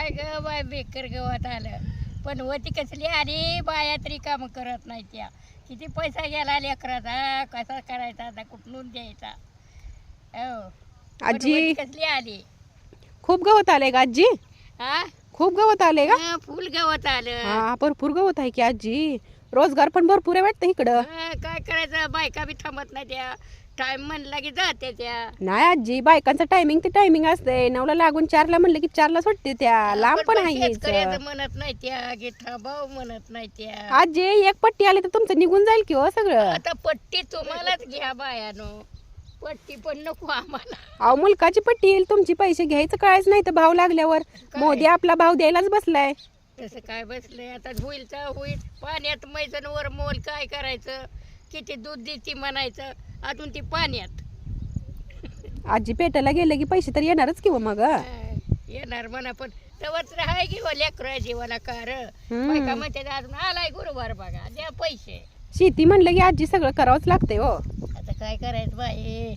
काय ग bye baker गवत आलं. पण वती कसली आली बाया तरी काम करत नाही त्या. किती पैसा गेला लेकराचा कसा करायचा आता कुठून द्यायचा? हो. पण आजी. वती कसली आली? खूप गवत आलंय का आजी? हा? खूप गवत आलंय का? हा, फुल गवत आलं. हा भरपूर गवत आहे की आजी. रोजगार पण भरपूर आहे वाटतं इकडं. हा, काय करायचं? बायका बी थांबत नाही त्या. टाइम म्हणला की जाते त्या. नाही आजी बायकांचं टायमिंग ते टायमिंग असते नऊला लागून चारला म्हणलं की चारला सुटते त्या. लांब पण आहे यायचं. म्हणत नाही त्या. की थांबाव म्हणत नाही त्या. आजी एक पट्टी आली तर तुमचं निघून जाईल की हो सगळं? आता पट्टी तुम्हालाच घ्या बायानो. पट्टी पण नको आम्हाला. अहो मुलकाची पट्टी येईल तुमची पैसे घ्यायचं कळायच नाही तर भाव लागल्यावर? मोदी आपला भाव द्यायलाच बसलाय. तसं काय बसलंय? आता होईल तर होईल. पाण्यात मैदान वर मोल काय करायचं? किती दूध देते म्हणायचं? अजून ती पाण्यात. आजी पेटायला गेलं की पैसे तर येणारच किंवा मग? हा, येणार म्हणा पण तवच राहाय की हो लेकरा जीवाला कार. बायका म्हणते अजून आलाय गुरुवार बघा द्या पैसे. शेती म्हणलं की आजी सगळं करावंच लागतंय हो. आता काय करायचं बाई?